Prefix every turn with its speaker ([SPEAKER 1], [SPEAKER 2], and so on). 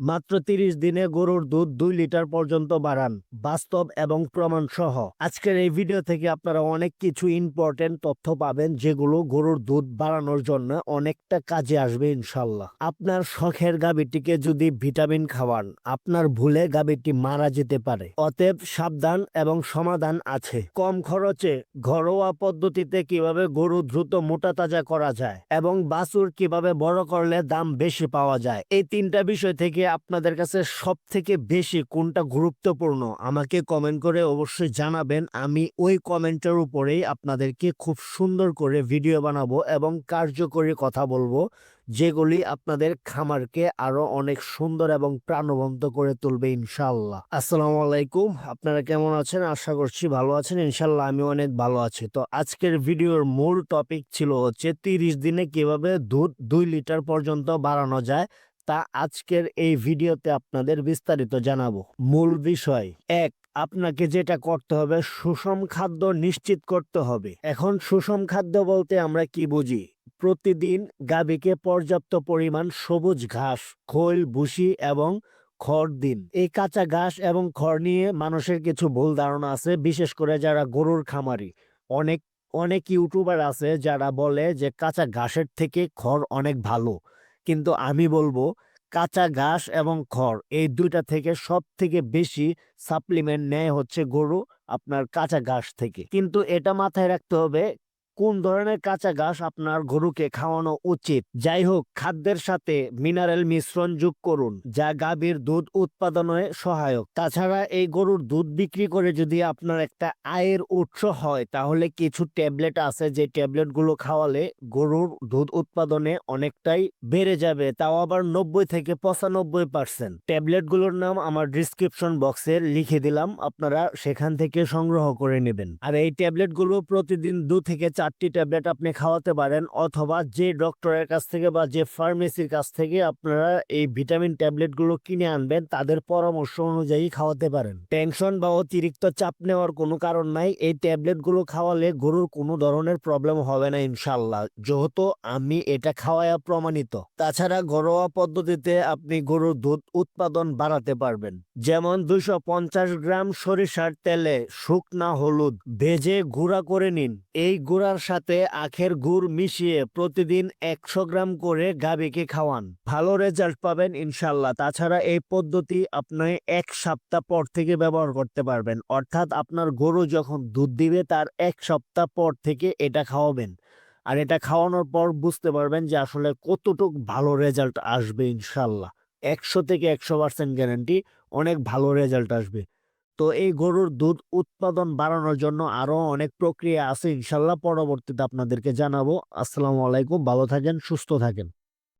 [SPEAKER 1] মাত্র তিরিশ দিনে গরুর দুধ দুই লিটার পর্যন্ত বাড়ান, বাস্তব এবং প্রমাণ সহ আজকের এই ভিডিও থেকে আপনারা অনেক কিছু ইম্পর্টেন্ট তথ্য পাবেন, যেগুলো গরুর দুধ বাড়ানোর জন্য অনেকটা কাজে আসবে ইনশাল্লাহ আপনার শখের গাভীটিকে যদি ভিটামিন খাওয়ান, আপনার ভুলে গাভীটি মারা যেতে পারে। অতএব সাবধান এবং সমাধান আছে। কম খরচে ঘরোয়া পদ্ধতিতে কীভাবে গরু দ্রুত মোটা তাজা করা যায় এবং বাছুর কীভাবে বড় করলে দাম বেশি পাওয়া যায়, এই তিনটা বিষয় থেকে আপনাদের কাছে সব থেকে বেশি কোনটা গুরুত্বপূর্ণ, আমাকে কমেন্ট করে অবশ্যই জানাবেন। আমি ওই কমেন্টের উপরেই আপনাদেরকে খুব সুন্দর করে ভিডিও বানাবো এবং কার্যকরী কথা বলব, যেগুলি আপনাদের খামারকে আরও অনেক সুন্দর এবং প্রাণবন্ত করে তুলবে ইনশাল্লাহ আসসালামু আলাইকুম, আপনারা কেমন আছেন? আশা করছি ভালো আছেন ইনশাল্লাহ আমি অনেক ভালো আছি। তো আজকের ভিডিওর মূল টপিক ছিল হচ্ছে তিরিশ দিনে কীভাবে দুধ দুই লিটার পর্যন্ত বাড়ানো যায়। তা আজকের এই ভিডিওতে আপনাদের বিস্তারিত জানাব। মূল বিষয়, এক, আপনাকে যেটা করতে হবে, সুষম খাদ্য নিশ্চিত করতে হবে। এখন সুষম খাদ্য বলতে আমরা কি বুঝি? প্রতিদিন গাভীকে পর্যাপ্ত পরিমাণ সবুজ ঘাস, খৈল, ভুসি এবং খড় দিন। এই কাঁচা ঘাস এবং খড় নিয়ে মানুষের কিছু ভুল ধারণা আছে, বিশেষ করে যারা গরুর খামারি। অনেক অনেক ইউটিউবার আছে যারা বলে যে কাঁচা ঘাসের থেকে খড় অনেক ভালো। কিন্তু আমি বলব কাঁচা ঘাস এবং খড়, এই দুইটা থেকে সব থেকে বেশি সাপ্লিমেন্ট নেয় হচ্ছে গরু আপনার কাঁচা ঘাস থেকে। কিন্তু এটা মাথায় রাখতে হবে কোন ধরনের কাঁচা ঘাস আপনার গরুকে খাওয়ানো উচিত? যাই হোক খাদ্যের সাথে মিনারেল মিশ্রণ যোগ করুন, যা গাভীর দুধ উৎপাদনে সহায়ক। তাছাড়া এই গরুর দুধ বিক্রি করে যদি আপনার একটা আয়ের উৎস হয়, তাহলে কিছু ট্যাবলেট আছে যে ট্যাবলেটগুলো খাওয়ালে গরুর দুধ উৎপাদনে অনেকটাই বেড়ে যাবে, তাও আবার নব্বই থেকে পঁচানব্বই পার্সেন্ট। ট্যাবলেটগুলোর নাম আমার ডিসক্রিপশন বক্সে লিখে দিলাম, আপনারা সেখান থেকে সংগ্রহ করে নেবেন। আর এই ট্যাবলেটগুলো প্রতিদিন দু থেকে চারটি ট্যাবলেট আপনি খাওয়াতে পারেন অথবা যে ডক্টরের কাছ থেকে বা যে ফার্মেসির কাছ থেকে আপনারা এই ভিটামিন ট্যাবলেটগুলো কিনে আনবেন, তাদের পরামর্শ অনুযায়ী খাওয়াতে পারেন। টেনশন বা অতিরিক্ত চাপ নেওয়ার কোনো কারণ নাই, এই ট্যাবলেটগুলো খাওয়ালে গরুর কোনো ধরনের প্রবলেম হবে না ইনশাল্লাহ যেহেতু আমি এটা খাওয়ায়া প্রমাণিত। তাছাড়া ঘরোয়া পদ্ধতিতে আপনি গরুর দুধ উৎপাদন বাড়াতে পারবেন। যেমন পঞ্চাশ গ্রাম সরিষার তেলে শুকনা হলুদ ভেজে গুঁড়া করে নিন। এই গুঁড়ার সাথে আখের গুড় মিশিয়ে প্রতিদিন একশো গ্রাম করে গাভীকে খাওয়ান। ভালো রেজাল্ট পাবেন ইনশাল্লাহ তাছাড়া এই পদ্ধতি আপনি এক সপ্তাহ পর থেকে ব্যবহার করতে পারবেন। অর্থাৎ আপনার গরু যখন দুধ দিবে, তার এক সপ্তাহ পর থেকে এটা খাওয়াবেন। আর এটা খাওয়ানোর পর বুঝতে পারবেন যে আসলে কতটুক ভালো রেজাল্ট আসবে ইনশাল্লাহ একশো থেকে একশো পার্সেন্ট গ্যারান্টি, অনেক ভালো রেজাল্ট আসবে। তো এই গরুর দুধ উৎপাদন বাড়ানোর জন্য আরও অনেক প্রক্রিয়া আছে, ইনশাল্লাহ পরবর্তীতে আপনাদেরকে জানাব। আসসালামু আলাইকুম, ভালো থাকেন, সুস্থ থাকেন।